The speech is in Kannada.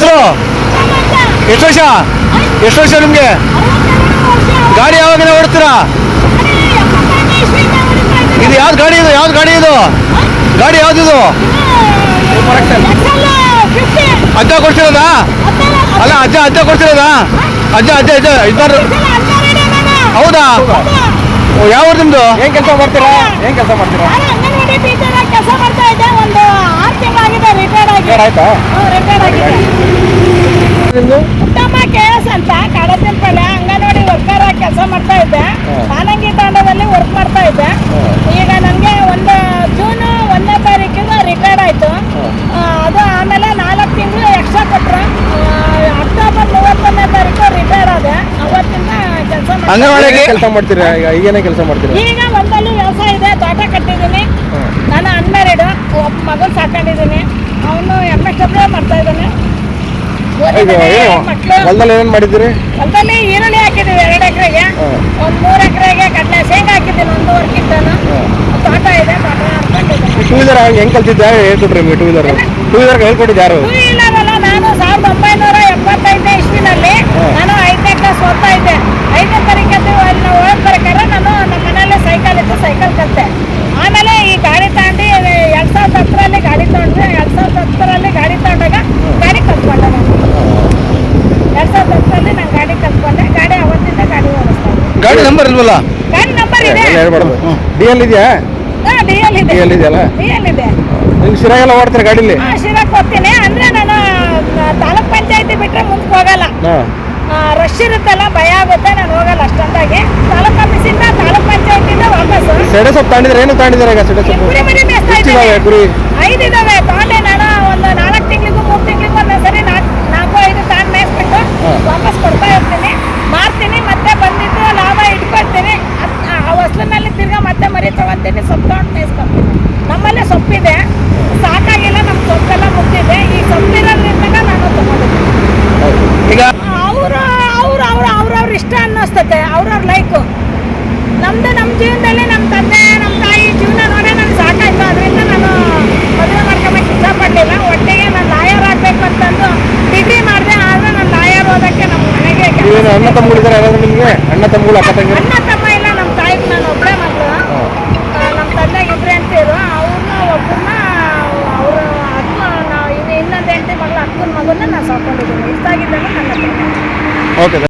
ಹೆಸರು ಎಷ್ಟು ವರ್ಷ ಎಷ್ಟು ವರ್ಷ ನಿಮಗೆ? ಗಾಡಿ ಯಾವಾಗಿಂದ ಓಡ್ತೀರಾ ಇದು ಯಾವ್ದು ಗಾಡಿ ಇದು? ಯಾವ್ದು ಗಾಡಿ ಇದು? ಗಾಡಿ ಯಾವ್ದಿದು ಅಜ್ಜ ಕೊಡ್ತಿರೋದಾ? ಅಲ್ಲ ಅಜ್ಜ ಅಜ್ಜ ಕೊಡ್ತಿರೋದಾ? ಅಜ್ಜ ಅಜ್ಜ ಅಜ್ಜ ಇದ್ದಾರು ಹೌದಾ? ಓ ಯಾವ ನಿಮ್ದು? ಏನ್ ಕೆಲಸ ಮಾಡ್ತೀರಾ? ಏನ್ ಕೆಲಸ ಮಾಡ್ತೀರಾ? ಕೆಲಸ ಮಾಡ್ತಾ ಇದ್ದೆ. ಒಂದು ಆರು ತಿಂಗಳಾಗಿದೆ ರಿಟೈರ್ಡ್ ಆಗಿ. ರಿಟೈರ್ಡ್ ಆಯ್ತಾ? ರಿಟೈರ್ಡ್ ಆಗಿದೆ. ನಿಮ್ದು ಉತ್ತಮ ಕೆ ಎಸ್ ಅಂತ ಕಡತಿನಪಲ್ಲೆ ಅಂಗನವಾಡಿ ವರ್ಕರ್ ಆಗಿ ಕೆಲಸ ಮಾಡ್ತಾ ಇದ್ದೆ. ಆನಂಗಿ ತಾಂಡದಲ್ಲಿ ವರ್ಕ್ ಮಾಡ್ತಾ ಇದ್ದೆ. ಈಗ ನನಗೆ ಒಂದು ಜೂನ್ ಒಂದನೇ ತಾರೀಕಿಗೆ ರಿಟೈರ್ಡ್ ಆಯಿತು. ಅದು ಆಮೇಲೆ ನಾಲ್ಕು ತಿಂಗಳು ಎಕ್ಸ್ಟ್ರಾ ಕೊಟ್ಟರು ಅಕ್ಟೋಬರ್ ಮೂವತ್ತೊಂದನೇ ತಾರೀಕು ರಿಟೈರ್ ಆದೆ. ಅವತ್ತಿಂದ ಕೆಲಸ ಅಂಗನವಾಡಿಗೆ ಕೆಲಸ ಮಾಡ್ತೀರಾ? ಈಗ ಈಗೇನೇ ಕೆಲಸ ಮಾಡ್ತೀರಾ? ಈಗ ಒಂದಲ್ಲಿ ವ್ಯವಸಾಯ ಇದೆ ತೋಟ ಕಟ್ಟಿದ್ದೀನಿ. ನಾನು ಅನ್ಮ್ಯಾರಿಡ್ ಈಗ ಏನು? ಹೊಲದಲ್ಲಿ ಏನೇನ್ ಮಾಡಿದ್ದೀರಿ? ಹೊಲದಲ್ಲಿ ಈರುಳ್ಳಿ ಹಾಕಿದ್ದೀವಿ ಎರಡು ಎಕರೆಗೆ. ಒಂದು ಮೂರು ಎಕರೆಗೆ ಕಡಲೆ ಶೇಂಗಾ ಹಾಕಿದ್ದೀನಿ ಒಂದೂವರೆ ಕ್ವಿಂಟಲು. ತೋಟ ಇದೆ ತೋಟ ಟೂ ವೀಲರ್ ಹೆಂಗ್ ಕಲ್ತಿದ್ದೆ ಹೇಳ್ಕೊಟ್ರಿ ಟೂ ವೀಲರ್. ಟೂ ವೀಲರ್ ಹೇಳ್ಕೊಟ್ಟಿದ್ದು ಯಾರು? ಟೂ ವೀಲರ್ ಅಲ್ಲ ನಾನು ಸಾವಿರದ ಒಂಬೈನೂರ ಎಪ್ಪತ್ತೈದನೇ ಇಸ್ವಿನಲ್ಲಿ ನಾನು ಐದನೇ ಕ್ಲಾಸ್ ಓದ್ತಾ ಇದ್ದೆ ಐದನೇ ತರಗತಿ ಅಲ್ಲಿ ನಾವು ಓದೋದ್ ಬೇಕಾದ್ರೆ ನಾನು ನಮ್ಮ ಮನೆಯಲ್ಲೇ ಸೈಕಲ್ ಇತ್ತು ಸೈಕಲ್ ಕಲಿತೆ ಆಮೇಲೆ ಈ ಗಾಡಿ ತಗೊಂಡು ಎರಡು ಸಾವಿರದ ಹತ್ತರಲ್ಲಿ ಗಾಡಿ ತೊಗೊಂಡ್ರೆ ಎರಡು ಸಾವಿರದ ಹತ್ತರಲ್ಲಿ ಗಾಡಿ ತಗೊಂಡಾಗ ಗಾಡಿ ಕಲ್ತ್ಕೊಂಡೆ ನಾನು ಎರಡು ಸಾವಿರದ ಹತ್ತರಲ್ಲಿ ನಾನು ಗಾಡಿ ಕಲ್ತ್ಕೊಂಡೆ ಗಾಡಿ ಅವತ್ತಿಂದ ಗಾಡಿ ಓಡಿಸ್ತಾ ಇದ್ದೆ ಇಲ್ವಲ್ಲ ಗಾಡಿ ನಂಬರ್ ಇದೆ. ಹೇಳ್ಬಾರ್ದು ಡಿ ಎಲ್ ಇದೆಯಾ? ಡಿ ಎಲ್ ಇದೆ. ಎಲ್ ಇದೆಯಲ್ಲ? ಡಿ ಎಲ್ ಇದೆ. ನಿಮ್ಗೆ ಶಿರಾಗೆಲ್ಲ ಓಡ್ತಾರೆ ಗಾಡಿಲಿ? ಹಾ ಶಿರಾಕ್ ಹೋಗ್ತೀನಿ ಅಂದ್ರೆ ನಾನು ತಾಲೂಕ್ ಪಂಚಾಯತಿ ಬಿಟ್ರೆ ಮುಂದಕ್ಕೆ ಹೋಗಲ್ಲ. ಹಾ. ರಶ್ ಇರುತ್ತಲ್ಲ ಭಯ ಆಗುತ್ತೆ ನಾನು ಹೋಗಲ್ಲ ಅಷ್ಟೊಂದಾಗಿ. ತಾಲೂಕ್ ಆಫೀಸಿಂದ ತಾಲೂಕ್ ಪಂಚಾಯತಿಂದ ವಾಪಸ್ ಸೆಡೆ ಸೊಪ್ಪು ತಾಂಡಿದ್ರೆ ಏನು ತಾಂಡಿದ್ರೆ ಈಗ ಸೆಡೆ ಸೊಪ್ಪು? ಕುರಿ ಮರಿ ಮೇಯ್ಸ್ತಾ ಎಷ್ಟಿದಾವೆ ಕುರಿ. ಐದು ಇದಾವೆ ಸೊಪ್ಪಿದೆ ಸಾಕಾಗಿಲ್ಲ ನಮ್ಮ ಸೊಪ್ಪೆಲ್ಲ ಮುಗ್ದಿದೆ. ಈ ಸೊಪ್ಪಿರೋದ್ರಿಂದ ನಾನು ತಗೊಂಡಿದ್ದೆ. ಈಗ ಅವ್ರ ಅವ್ರ ಅವ್ರ ಅವ್ರವ್ರ ಇಷ್ಟ ಅನ್ನಿಸ್ತತೆ ಅವ್ರವ್ರ ಲೈಕು. ನಮ್ದು ನಮ್ಮ ಜೀವನದಲ್ಲಿ ನಮ್ಮ ತಂದೆ ನಮ್ಮ ತಾಯಿ ಜೀವನ ನೋಡೇ ನನಗೆ ಸಾಕಾಯ್ತು. ಅದರಿಂದ ನಾನು ಮದುವೆ ಮಾಡ್ಕೊಬೇಕು ಇಷ್ಟಪಡಲಿಲ್ಲ. ಒಟ್ಟಿಗೆ ನಾನು ಲಾಯರ್ ಆಗಬೇಕು ಅಂತಂದು ಡಿಗ್ರಿ ಮಾಡಿದೆ ಆದರೆ ನಾನು ಲಾಯರ್ ಓದೋಕ್ಕೆ ನಮ್ಮ ಮನೆಗೆ ಅಣ್ಣ ತಮ್ಮಗಳಿದ್ದಾರೆ ಯಾರಾದ್ರೂ ನಿಮಗೆ? ಅಣ್ಣ ತಮ್ಮಗಳು ಅಕ್ಕ ತಂಗಿರು ಅಣ್ಣ ತಮ್ಮ ಇನ್ನು ಇಷ್ಟ ಆಗಿದ್ದಾನೆ ಓಕೆ